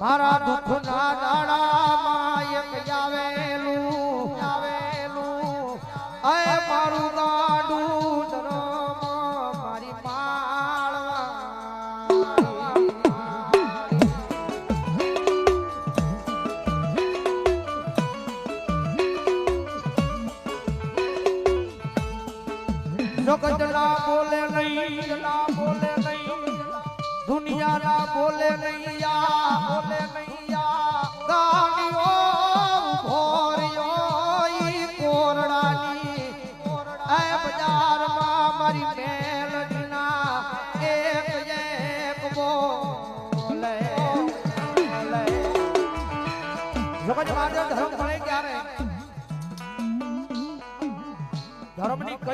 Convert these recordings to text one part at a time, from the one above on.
મારા દુઃખના દાડામાં એક આવેલું આવેલું અય મારું ગાડું મારી બોલે નહીં બોલે નહીં, દુનિયાના બોલે નહીં.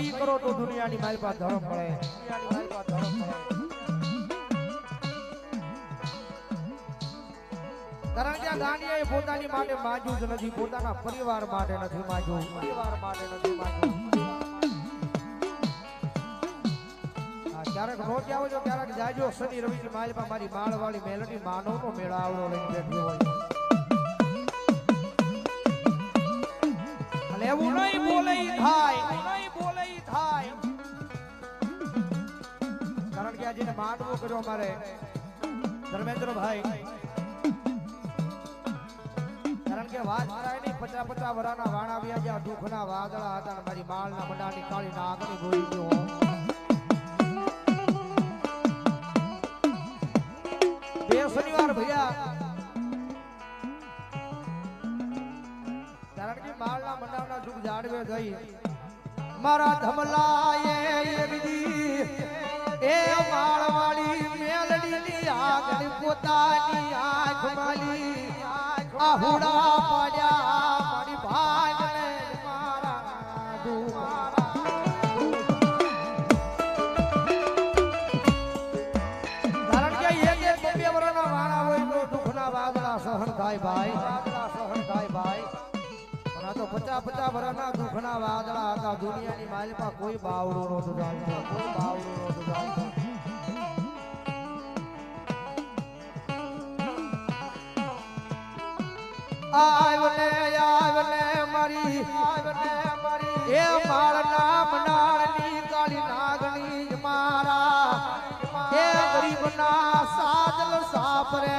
કઈ કરો તો દુનિયાની મારી પાસે ધર્મ પડે. પરિવાર માટે નથી માંગ્યું. ક્યારેક જાવ છો, ક્યારેક જાજો, શનિ, રવિ મારી મારી માળવાળી મેલડી માનવનો મેળાવડો લઈને બેઠી હોય. એવું નહીં બોલે થાય. આજે માનવો કર્યો મારે. ધર્મેન્દ્રભાઈ. કારણ વાત કરાય નહીં પચાસ પચાસ વરાના વાદળા હતા મારી માળના મંડાની કાળી નાગની બે શનિવાર ભૈયા કારણ કે માળના મંડાવના દુઃખ જાળવે ગઈ. મારા એકદી એ માળવાળી મેલડીની આગળ પોતાની આંખ માલી. આહુડા પડ્યા મારી ભાગને પચાસ પચાસ દુખના વાદળા હતા. દુનિયાની માલમાં કોઈ બાવડો નહોતો જાણતો. કોઈ બાવડો નહોતો જાણતો. આવને આવને મારી આવને મારી. એ માળના મંડાળની કાળી નાગણી મારા એ ગરીબના સાજલ સાપરે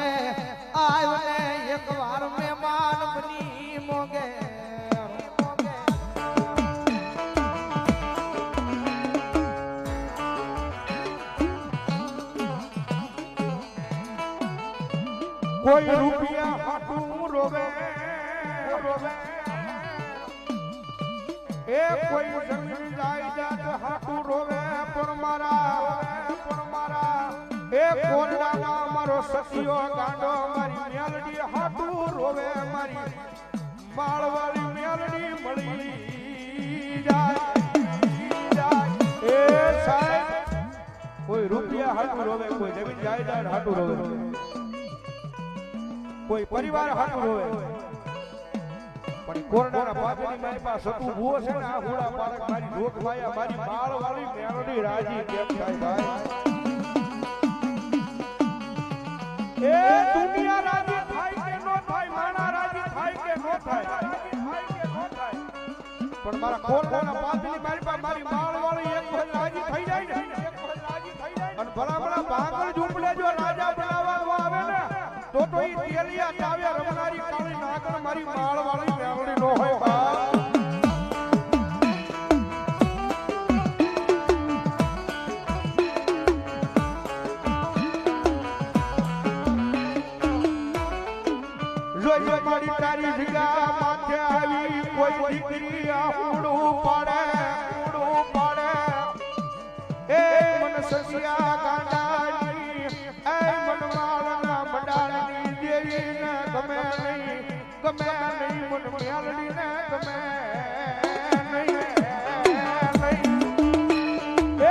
આવને એકવાર મહેમાન બની મોગે કોઈ રૂપિયા હાટું રોવે. રોવે. એ કોઈ જમીન જાયદાદ હાટું રોવે પણ મારા. પણ મારા એ કોરડાના મારો સખિયો ગાંડો મારી મેલડી હાટું રોવે મારી માળવાળી મેલડી મળી જાય. જાય. એ સાહેબ કોઈ રૂપિયા હાટું રોવે કોઈ જમીન જાયદાદ હાટું રોવે. કોઈ પરિવાર હાટું હોય પણ કોરડાના પાપની મારી પાસે સતું ભૂવો છે ને, આ ઘોડા પારક મારી લોક માયા, મારી બાળ વાળી મેળડી રાજી કેમ થાય ભાઈ? એ દુનિયા રાજી થાય કે નો થાય, માણા રાજી થાય કે નો થાય? પણ મારા કોરડાના પાપની મારી પાસે મારી બાળ વાળી એક વખત રાજી થઈ જાય ને. અને ભલા ભલા ઝૂંપડે જો રાજા તો તો ઈ તેલિયા ચાવે રમનારી કાળી નાગર મારી માળ વાળી મેળડી નો હોય બા. મારી તારી જગા માથે આવી, કોઈ દીકરી આહુડું પાડે આહુડું પાડે. એ મન સસિયા ગમે નહીં મન ગમે.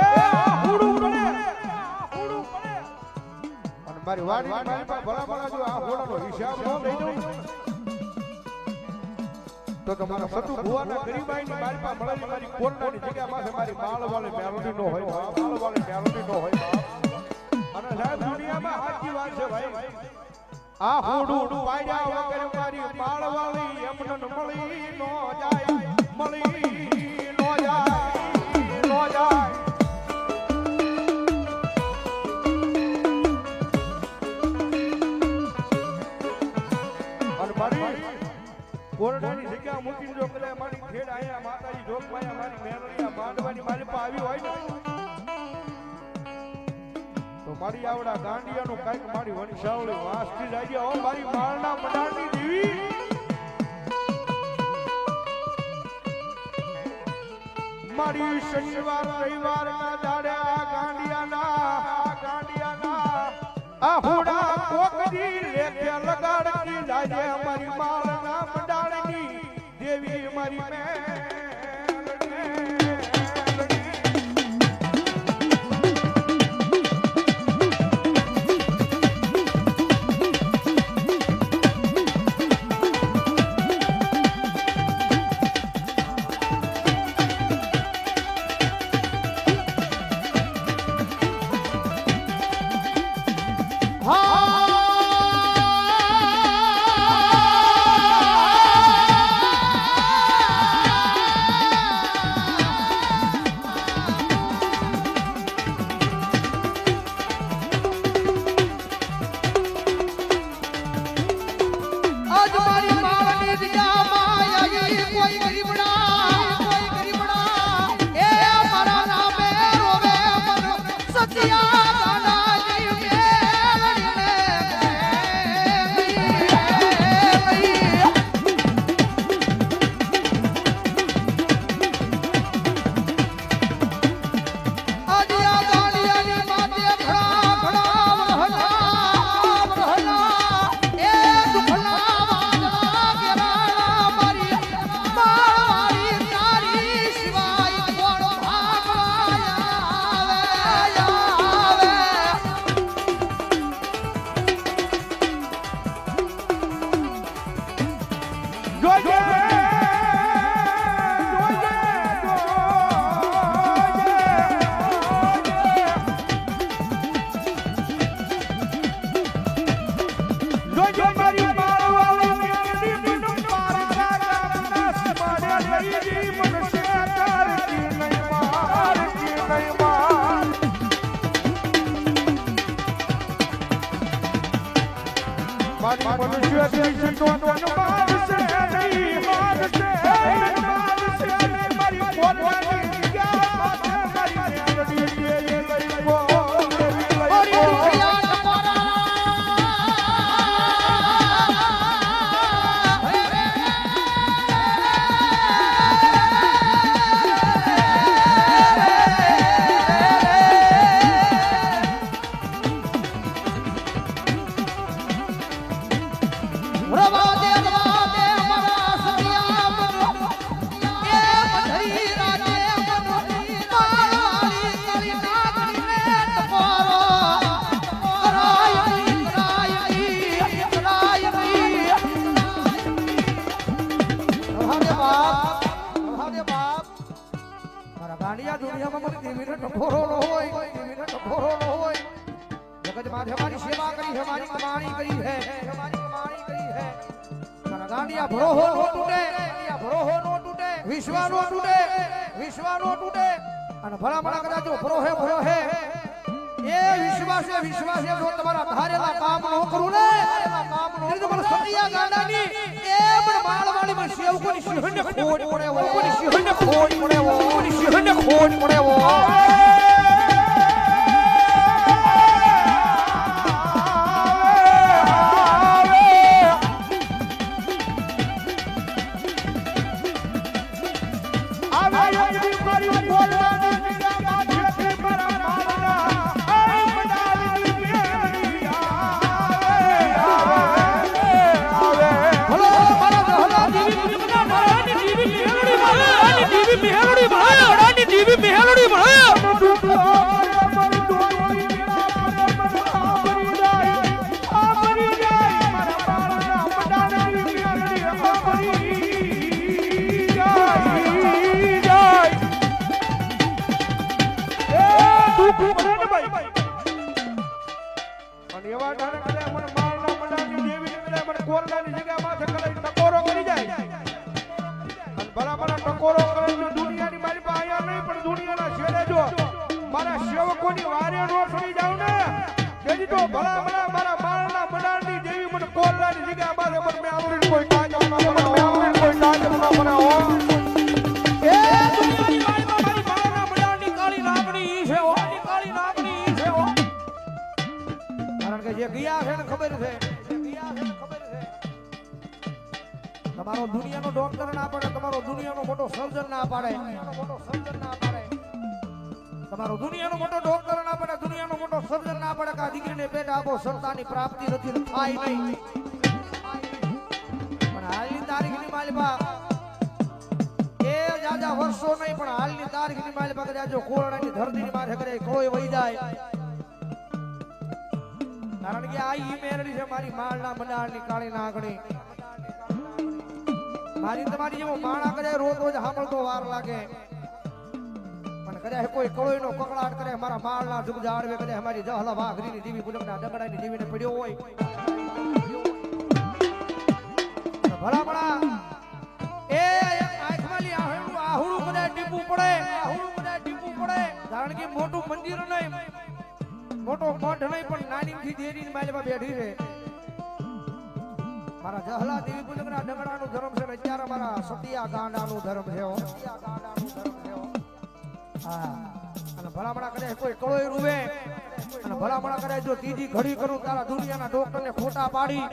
આહુડું પડે. અને મારી વાડી મારી પાસે ભલા ભલા જો આ હોડાનો હિસાબ ન લઈ દઉં તો તમારા સતુ ભુવાના ગરીબાઈની મારી પાસે મળેલી મારી કોરડાની જગ્યા પાસે મારી માળ વાળી મેલોડી નો હોય. માળ વાળી મેલોડી નો હોય. અને સાહેબ, દુનિયામાં સાચી વાત છે ભાઈ. આ હુડું પાડ્યા વગર મારી પાળવાળી એમનો મળી નો જાય મળી આવડા ગાંડિયાનું કાંઈક મારી વંશાવળી વાસથી જાય ઓ મારી માળના મડાની દેવી! મારી શનિવાર રવિવાર ના દાડે આ ગાંડિયાના ગાંડિયાના આ હોડા કોકરી લેખે લગાડતી જાય મારી માળના મડાની દેવી, મારી મેલડી મારી to દેશ તો મારા ગાંડિયા ભરોહો નો તૂટે ગાંડિયા ભરોહો નો તૂટે વિશ્વા નો તૂટે વિશ્વા નો તૂટે. અને ભલામણા કદાચ જો ભરોહે ભરોહે. એ વિશ્વાસે વિશ્વાસે જો તમારા ધારેલા કામ નો કરું ને કામ નો તો મને સતિયા ગાડાની એ પણ માળવાળી માં સેવકોની સિંહને ખોટ પડે વો કોની સિંહને ખોટ પડે વો કોની સિંહને ખોટ પડે વો આની તમારો દુનિયાનો ડોક્ટર ના પાડે તમારો દુનિયાનો મોટો સર્જન ના પાડે. મોટો સર્જન ના પાડે તમારો દુનિયાનો મોટો ડોક્ટર ના પાડે દુનિયાનો મોટો સર્જન ના પાડે કે આ દીકરીને પેટ આપો સંતાનની પ્રાપ્તિ નથી, થાય નહીં. પણ હાલની તારીખની માલિપા એ જાજા વર્ષો નહીં, પણ હાલની તારીખની માલિપા કે જાજો કોરડાની ધરતીની માથે કરે કોઈ વહી જાય. કારણ કે આ ઈ મેરડી છે મારી માળના મનાળની કાળી નાગણી મારી તમારી જેવો માણા કરે, રોજ રોજ સાંભળતો વાર લાગે. પણ કદાચ કોઈ કળોઈ નો કકડાટ કરે, મારા માળના જુગ જાળવે કદાચ મારી જહલા વાઘરીની દેવી પુલકના ડગડાની દેવીને પડ્યો હોય. તો ભલા ભલા. એ આંખમાંની આહુડું આહુડું કદાચ ટીપું પડે. આહુડું કદાચ ટીપું પડે. કારણ કે મોટું મંદિર નહીં. મોટો મઠ નહીં, પણ નાની થી દેરી માલમાં બેઠી છે મારા જહલા દેવી પુલકના ડગડાનું ધર્મ છે અત્યારે મારા સતિયા. સતિયા ગાંડાનું ધર્મ છે હા અને ભલામણા કરે કોઈ કળોય રૂવે અને ભલામણા કરે જો ત્રીજી ઘડી કરું તારા દુનિયાના ડોક્ટરને ખોટા પાડી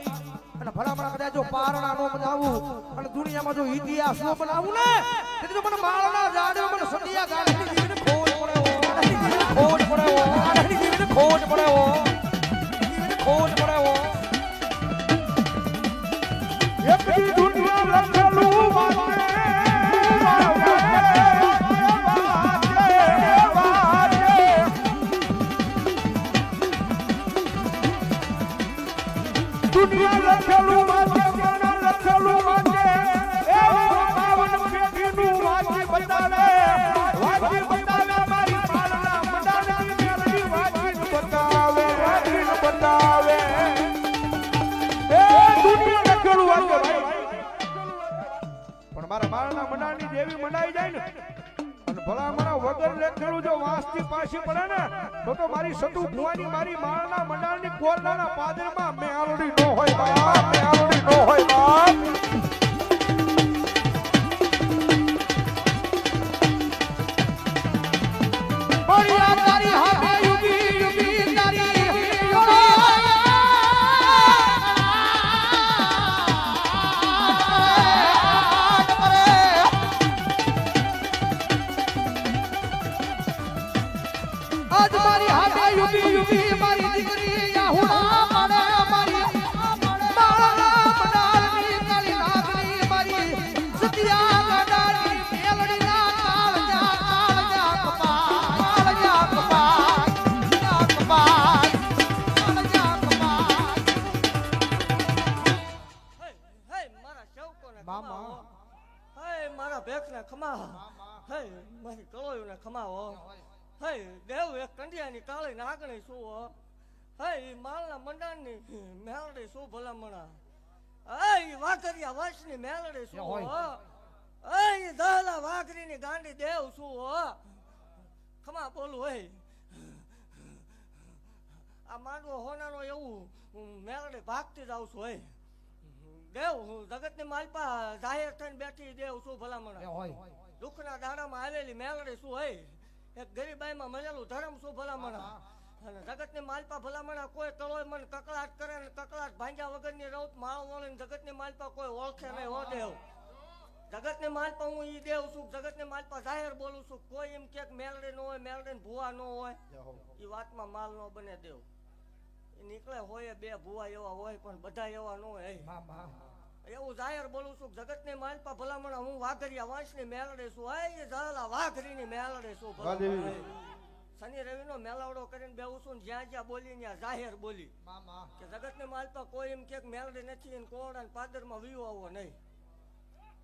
અને ભલામણા કરે જો પારણા નો બનાવું અને દુનિયામાં જો ઇતિહાસ નો બનાવું ને તેથી તો મને માળના જાડે મને સતિયા ગાંડાની દેવીને ખોટ પડે. ખોટ પડે ખોટ પડે ખોટ પડે. ખોટ પડે દુનિયા લખેલું વાંચે, મારા લખેલું વાંચે. એ પણ મારા બાળના મંડાણની દેવી મનાઈ જાય ને ભલા મારા વગર લેખેલું જો વાંસથી પાછી પડે ને, તો તો મારી સતુ ભુવાની મારી માળના મંડાણની કોરડાના પાદરમાં મેં આલડી નો હોય, બાપ મેં નો હોય, બાપ. ભેખને ખમાવો હે મારી કળોયુને ખમાવો હે દેવ એક કંડિયાની કાળી નાગણી શું હો હે એ માલના મંડાણની મેલડી શું ભલામણા ઈ વાઘરિયા વંશની મેલડી શું હોય. હો ઈ દહલા વાઘરીની ગાંડી દેવ શું હો ખમા બોલું હે આ માંડવો હોનારો એવું મેલડી ભાગતી જાઉં છું હે દેવ હું જગતની માલપા જાહેર થઈને બેઠી દેવ શું ભલામણ. હોય. દુઃખના દાડામાં આવેલી મેળડી શું હોય? એક ગરીબાઈમાં મળેલું ધર્મ શું ભલામણ? અને જગતની માલપા ભલામણ કોઈ તળોય મને કકળાટ કરે ને કકળાટ ભાંગ્યા વગરની રૌત માળ વળીને જગતની માલપા કોઈ ઓળખે નહીં હો દેવ. જગતની માલપા હું ઈ દેવ છું જગતની માલપા જાહેર બોલું છું. કોઈ એમ કે મેલડી નો હોય મેલડી ને ભૂવા નો હોય. એ વાતમાં માલ નો બને દેવ. નીકળે હોય બે ભુવા એવા હોય પણ બધા એવા ન હોય. એવું જાહેર બોલું છું જગતની માલપા ભલામણ હું વાઘરિયા વંશની મેલડી છું. હે એ વાઘરી ની મેલડી છું શનિ રવિ રવિનો મેલાવડો કરીને બેવું છું ને જ્યાં જ્યાં બોલી ત્યાં જાહેર બોલી. કે કે જગતની માલપા કોઈ એમ કે મેલડી નથી ને પાદરમાં પાદરમાં વીવો આવો નહીં.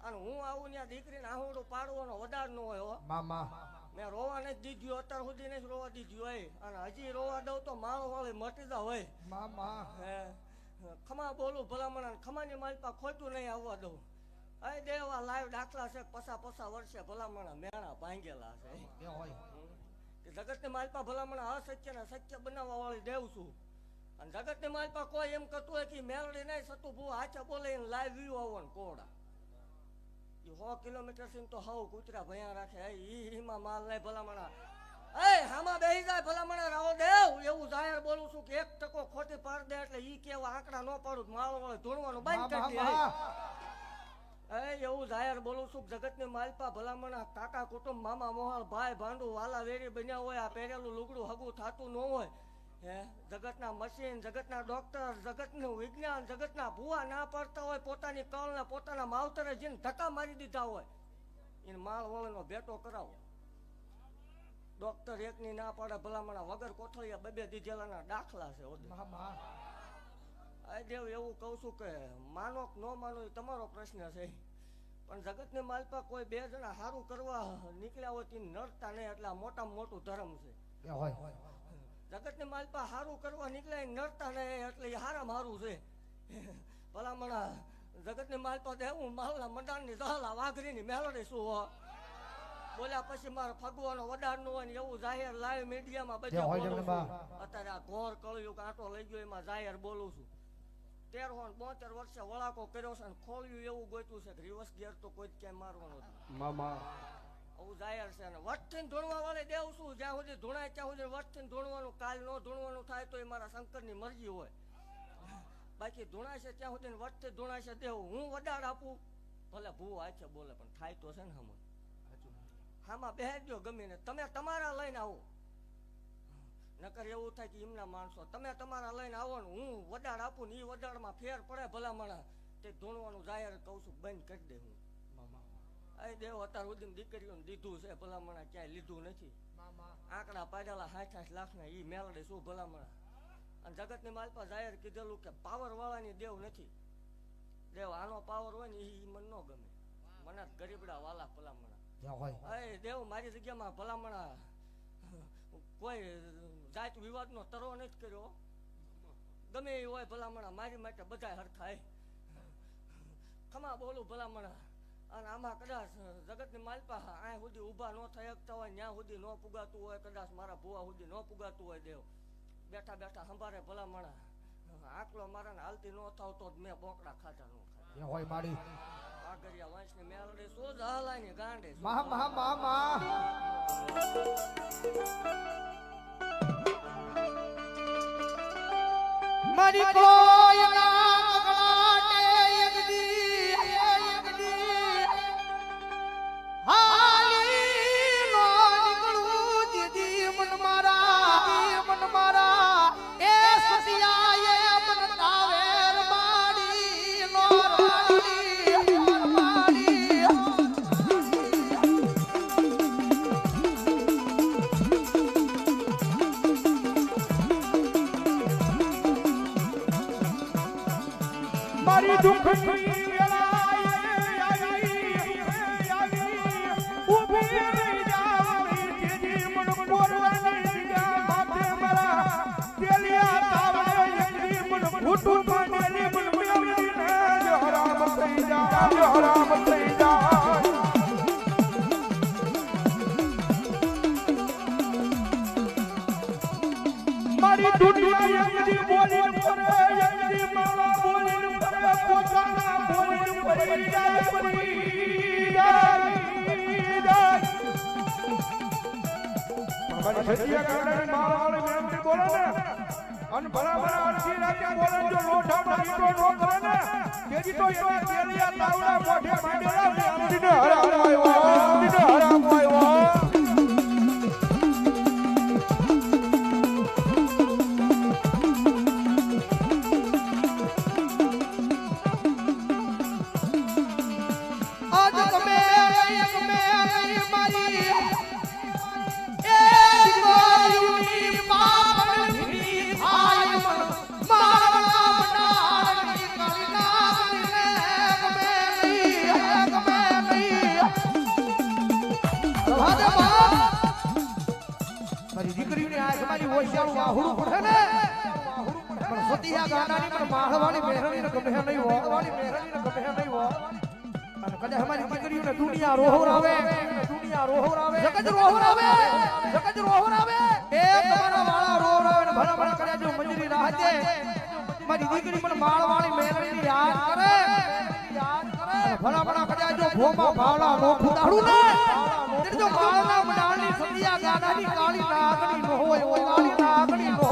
અને હું આવું ત્યાં દીકરીને આહુડું પાડવાનો વધાર ન હોય હો. મામા મેં રોવા નથી દીધું અત્યાર સુધી નથી રોવા દીધું હોય. અને હજી રોવા દઉં તો માળો વાળી મટી જાવ હોય. ખમા બોલું ભલામણ ખમાની માલપા ખોટું નહીં આવવા દઉં. અહીં દેવા લાઈવ દાખલા છે પસા પસા વર્ષે ભલામણ મેણા ભાંગેલા છે. જગતની માલપા ભલામણ અસત્ય ને સત્ય બનાવવા વાળી દેવ છું. અને જગતની માલપા કોઈ એમ કરતું હોય કે મેળડી નહીં સતું ભૂ હાચા બોલે લાઈવ વ્યૂ આવો ને કોડા. એ સો કિલોમીટરથી તો હાવ કૂતરા ભયા રાખે. ઈમાં માલ નહીં ભલામણા. એ હામાં બેહી જાય ભલામણા રાવો દેવ. એવું જાહેર બોલું છું કે એક ટકો ખોટી પાડ દે એટલે ઈ કેવા આંકડા ન પાડું. માલ વાળો ધૂણવાનું બંધ કરી દે. એ એવું જાહેર બોલું છું જગતની માલપા ભલામણા કાકા કુટુંબ મામા મોહાળ ભાઈ ભાંડુ વાલા વેરી બન્યા હોય આ પહેરેલું લુગડું હગું થાતું ન હોય. હે? જગતના મશીન જગતના ડોક્ટર જગતનું વિજ્ઞાન જગતના ભૂવા ના પડતા હોય પોતાની કળને પોતાના માવતરે જેને ધક્કા મારી દીધા હોય. એને માળ વળનો ભેટો કરાવો. ડોક્ટર એકની ના પાડે ભલામણા વગર કોથળિયા બબે દીધેલાના દાખલા છે. આ દેવ એવું કહું છું કે માનો કે ન માનો એ તમારો પ્રશ્ન છે. પણ જગતની માલપા કોઈ બે જણા સારું કરવા નીકળ્યા હોય તે નડતા નહીં એટલે મોટામાં મોટું ધર્મ છે. હોય હોય. જગતની માલપા સારું કરવા નીકળ્યા એ નડતા નહીં એટલે હારામાં હારું છે. ભલામણા જગતની માલપા તો હું માલના મંડાણની દહલા વાઘરીની મેલડી શું બોલ્યા પછી મારે ફગવાનો વડારનું હોય ને એવું જાહેર લાઈવ મીડિયામાં બધે. અત્યારે આ ઘોર કળિયુગ કાંટો લઈ ગયો એમાં જાહેર બોલું છું. તેર હોન બોતેર વર્ષે વળાકો કર્યો છે ને ખોલ્યું એવું ગોત્યું છે કે રિવર્સ ગેર તો કોઈ ક્યાંય મારવાનો નથી. મામા. આવું જાહેર છે અને વટથી ધોણવા વાળે દેવ શું? જ્યાં સુધી ધૂણાય, ત્યાં સુધી વટથી ધૂણવાનું, કાલ નો ધૂણવાનું થાય તો એ મારા શંકરની મરજી હોય. બાકી ધોણાશે ત્યાં સુધી વટથી ધોણાશે છે દેવ, હું વડાડ આપું. ભલે ભૂ છે બોલે, પણ થાય તો છે ને હમ હામાં બેહેજો ગમે ને તમે તમારા લઈને આવો. નકર એવું થાય કે એમના માણસો, તમે તમારા લઈને આવો ને હું વડાડ આપું ને એ વડાડમાં ફેર પડે ભલા ભલામણા. તે ધૂણવાનું જાહેર કહું છું, બંધ કરી દે હું. આ દેવ અત્યાર સુધી દીકરીઓને દીધું છે ભલામણા ક્યાંય લીધું નથી. આંકડા પાડેલા સાઠ સાઠ લાખના ઈ મેળડે શું ભલામણા? અને જગતની માલપા જાહેર કીધેલું કે પાવર વાળાની દેવ નથી. દેવ આનો પાવર હોય ને ઈ મને ન ગમે. મને ગરીબડા વાલા ભલામણા. અરે દેવ મારી જગ્યામાં ભલામણા કોઈ જાત વિવાદનો તરો નથી કર્યો. ગમે એ હોય ભલામણા મારી માટે બધા હરખાય. ખમા બોલું ભલામણા. અને આમાં કદાચ જગતની માલપા આ સુધી ઊભા ન થઈ શકતા હોય ત્યાં સુધી ન પુગાતું હોય કદાચ મારા ભુવા સુધી ન પુગાતું હોય દેવ. બેઠા બેઠા સંભારે ભલામણા આકલો મારાને હાલતી ન થાવ તો જ મેં બોકડા ખાધા નું એ હોય માડી. આગરિયા વંશની મેલડી સોજ જ હલાયની ગાંડે મા મા મા મા. મારી કોઈ અને બરાબર અડધી રાતે ને, ન ને, તો એના તેલિયા તાવડા મોઢે માંડેલા મેમરીને હરાવાયો, મેમરીને મારી હોશિયારું વાહુડું પડે ને? પણ સતિયા ગાનાની પણ માળવાળી મેહરણીને ગમે નહીં હો વાળી ને ગમે નહીં હો. અને કદે અમારી દીકરીઓને દુનિયા રોહરાવે દુનિયા રોહરાવે જગત રોહરાવે જગત રોહરાવે એ તમારા વાળા રોહરાવે ને ભલા ભલા કર્યા જો મંજરી રાહતે મારી દીકરી પણ માળવાળી મેહરણીની યાદ કરે. યાદ કરે અને ભલા ભલા કર્યા જો ભોમા ભાવલા મોખું દાડું ને ત્યારે જો માળના મડાની સતિયા ગાનાની કાળી નાગની ન હોય હોય કાળી